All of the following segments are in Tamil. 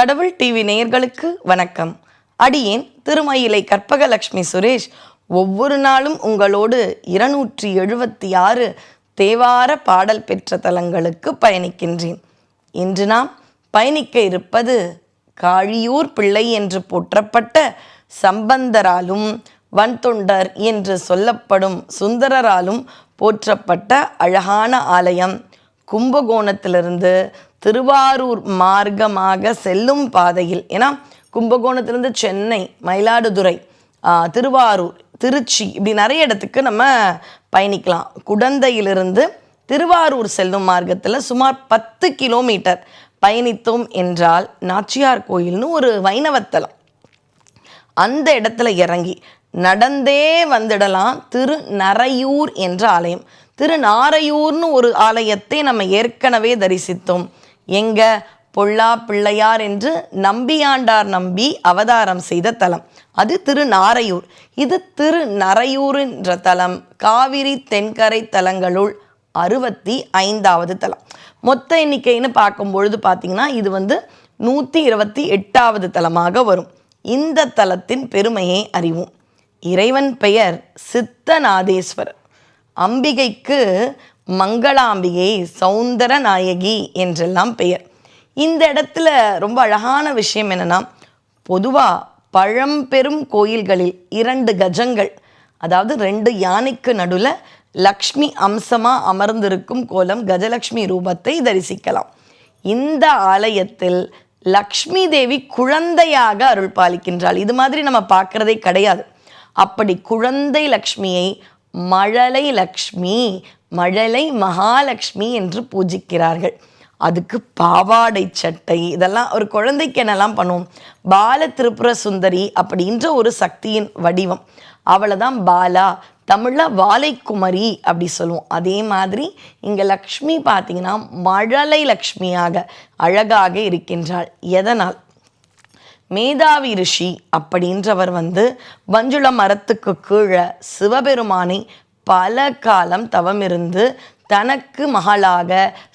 கடவுள் டிவி நேயர்களுக்கு வணக்கம். அடியேன் திருமயிலை கற்பகலட்சுமி சுரேஷ். ஒவ்வொரு நாளும் உங்களோடு இருநூற்றி எழுபத்தி ஆறு தேவார பாடல் பெற்ற தலங்களுக்கு பயணிக்கின்றேன். இன்று நாம் பயணிக்க இருப்பது காழியூர் பிள்ளை என்று போற்றப்பட்ட சம்பந்தராலும் வன்தொண்டர் என்று சொல்லப்படும் சுந்தரராலும் போற்றப்பட்ட அழகான ஆலயம். கும்பகோணத்திலிருந்து திருவாரூர் மார்க்கமாக செல்லும் பாதையில் ஏன்னா கும்பகோணத்திலிருந்து சென்னை மயிலாடுதுறை திருவாரூர் திருச்சி இப்படி நிறைய இடத்துக்கு நம்ம பயணிக்கலாம். குடந்தையிலிருந்து திருவாரூர் செல்லும் மார்க்கத்தில் சுமார் பத்து கிலோமீட்டர் பயணித்தோம் என்றால் நாச்சியார் கோயில்னு ஒரு வைணவத்தலம் அந்த இடத்துல இறங்கி நடந்தே வந்துடலாம் திரு நரையூர் என்ற ஆலயம். திருநாரையூர்னு ஒரு ஆலயத்தை நம்ம ஏற்கனவே தரிசித்தோம். எங்க பொல்லா பிள்ளையார் என்று நம்பியாண்டார் நம்பி அவதாரம் செய்த தலம். அது திரு நாரையூர் இது திரு என்ற தலம். காவிரி தென்கரை தலங்களுள் அறுபத்தி ஐந்தாவது தலம். மொத்த எண்ணிக்கைன்னு பார்க்கும் பொழுது பார்த்தீங்கன்னா இது வந்து நூற்றி இருபத்தி எட்டாவது தலமாக வரும். இந்த தலத்தின் பெருமையை அறிவோம். இறைவன் பெயர் சித்தநாதேஸ்வரர். அம்பிகைக்கு மங்களாம்பிகை சௌந்தர நாயகி என்றெல்லாம் பெயர். இந்த இடத்துல ரொம்ப அழகான விஷயம் என்னன்னா பொதுவாக பழம்பெரும் கோயில்களில் இரண்டு கஜங்கள் அதாவது ரெண்டு யானைக்கு நடுவில் லக்ஷ்மி அம்சமாக அமர்ந்திருக்கும் கோலம் கஜலக்ஷ்மி ரூபத்தை தரிசிக்கலாம். இந்த ஆலயத்தில் லக்ஷ்மி தேவி குழந்தையாக அருள் பாலிக்கின்றாள். இது மாதிரி நம்ம பார்க்குறதே கிடையாது. அப்படி குழந்தை லக்ஷ்மியை மழலை லக்ஷ்மி மழலை மகாலட்சுமி என்று பூஜிக்கிறார்கள். அதுக்கு பாவாடை சட்டை இதெல்லாம் ஒரு குழந்தைக்கு என்னெல்லாம் பண்ணுவோம்? பால திரிபுர சுந்தரி அப்படின்ற ஒரு சக்தியின் வடிவம். அவளை தான் பாலா தமிழில் வாலைக்குமரி அப்படி சொல்லுவோம். அதே மாதிரி இங்கே லக்ஷ்மி பார்த்தீங்கன்னா மழலை லக்ஷ்மியாக அழகாக இருக்கின்றாள். எதனால்? மேதாவி ரிஷி அப்படின்றவர் வந்து வஞ்சுள மரத்துக்கு கீழே சிவபெருமானை பல காலம் தவமிருந்து தனக்கு மகளாக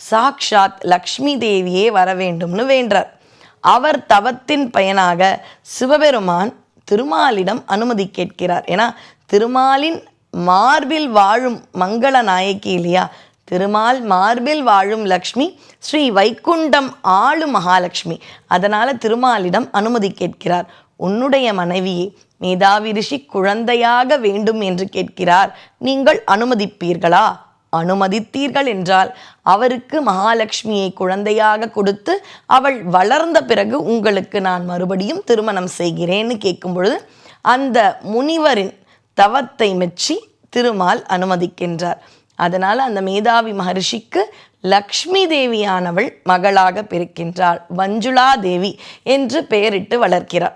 சாக்ஷாத் லக்ஷ்மி தேவியே வர வேண்டும்னு வேண்டார். அவர் தவத்தின் பயனாக சிவபெருமான் திருமாலிடம் அனுமதி கேட்கிறார். ஏன்னா திருமாலின் மார்பில் வாழும் மங்கள நாயக்கி இல்லையா? திருமால் மார்பில் வாழும் லக்ஷ்மி ஸ்ரீ வைகுண்டம் ஆளு மகாலட்சுமி அதனால் திருமாலிடம் அனுமதி கேட்கிறார். உன்னுடைய மனைவியே மேதாவி ரிஷி குழந்தையாக வேண்டும் என்று கேட்கிறார். நீங்கள் அனுமதிப்பீர்களா? அனுமதித்தீர்கள் என்றால் அவருக்கு மகாலட்சுமியை குழந்தையாக கொடுத்து அவள் வளர்ந்த பிறகு உங்களுக்கு நான் மறுபடியும் திருமணம் செய்கிறேன்னு கேட்கும் பொழுது அந்த முனிவரின் தவத்தை மெச்சி திருமால் அனுமதிக்கின்றார். அதனால் அந்த மேதாவி மகரிஷிக்கு லக்ஷ்மி தேவியானவள் மகளாக பிறக்கின்றாள். வஞ்சுளா தேவி என்று பெயரிட்டு வளர்க்கிறார்.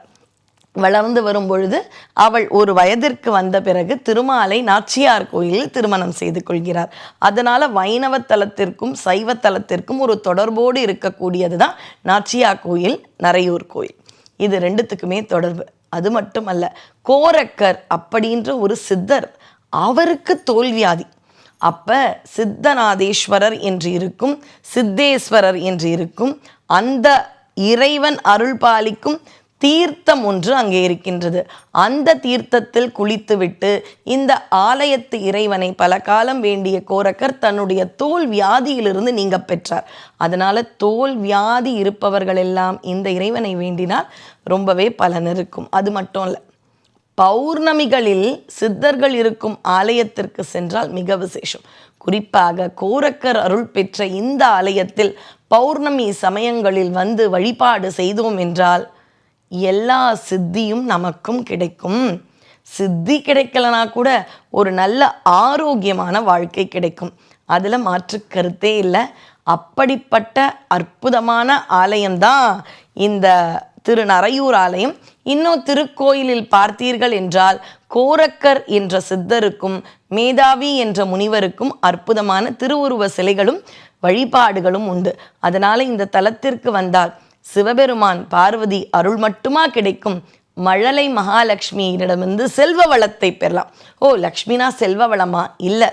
வளர்ந்து வரும் பொழுது அவள் ஒரு வயதிற்கு வந்த பிறகு திருமாலை நாச்சியார் கோயிலில் திருமணம் செய்து கொள்கிறார். அதனால வைணவ தலத்திற்கும் சைவ தலத்திற்கும் ஒரு தொடர்போடு இருக்கக்கூடியது தான் நாச்சியார் கோயில் நரையூர் கோயில். இது ரெண்டுத்துக்குமே தொடர்பு. அது மட்டுமல்ல கோரக்கர் அப்படின்ற ஒரு சித்தர் அவருக்கு தோல்வியாதி அப்ப சித்தநாதேஸ்வரர் என்று இருக்கும் சித்தேஸ்வரர் என்று இருக்கும் அந்த இறைவன் அருள் பாலிக்கும் தீர்த்தம் ஒன்று அங்கே இருக்கின்றது. அந்த தீர்த்தத்தில் குளித்துவிட்டு இந்த ஆலயத்து இறைவனை பல காலம் வேண்டிய கோரக்கர் தன்னுடைய தோல் வியாதியிலிருந்து நீங்க பெற்றார். அதனால தோல் வியாதி இருப்பவர்கள் எல்லாம் இந்த இறைவனை வேண்டினால் ரொம்பவே பலன் இருக்கும். அது மட்டும் இல்லை பௌர்ணமிகளில் சித்தர்கள் இருக்கும் ஆலயத்திற்கு சென்றால் மிக விசேஷம். குறிப்பாக கோரக்கர் அருள் பெற்ற இந்த ஆலயத்தில் பௌர்ணமி சமயங்களில் வந்து வழிபாடு செய்தோம் என்றால் எல்லா சித்தியும் நமக்கும் கிடைக்கும். சித்தி கிடைக்கலனா கூட ஒரு நல்ல ஆரோக்கியமான வாழ்க்கை கிடைக்கும். அதில் மாற்று கருத்தே இல்லை. அப்படிப்பட்ட அற்புதமான ஆலயம்தான் இந்த திரு நரையூர் ஆலயம். இன்னும் திருக்கோயிலில் பார்த்தீர்கள் என்றால் கோரக்கர் என்ற சித்தருக்கும் மேதாவி என்ற முனிவருக்கும் அற்புதமான திருவுருவ சிலைகளும் வழிபாடுகளும் உண்டு. அதனால் இந்த தலத்திற்கு வந்தால் சிவபெருமான் பார்வதி அருள் மட்டுமா கிடைக்கும்? மழலை மகாலட்சுமியிடமிருந்து செல்வ வளத்தை பெறலாம். ஓ லக்ஷ்மினா செல்வ வளமா? இல்லை.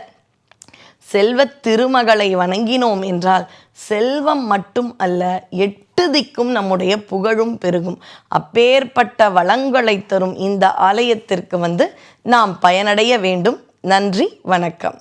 செல்வத் திருமகளை வணங்கினோம் என்றால் செல்வம் மட்டும் அல்ல எட்டு திக்கும் நம்முடைய புகழும் பெருகும். அப்பேற்பட்ட வளங்களை தரும் இந்த ஆலயத்திற்கு வந்து நாம் பயனடைய வேண்டும். நன்றி வணக்கம்.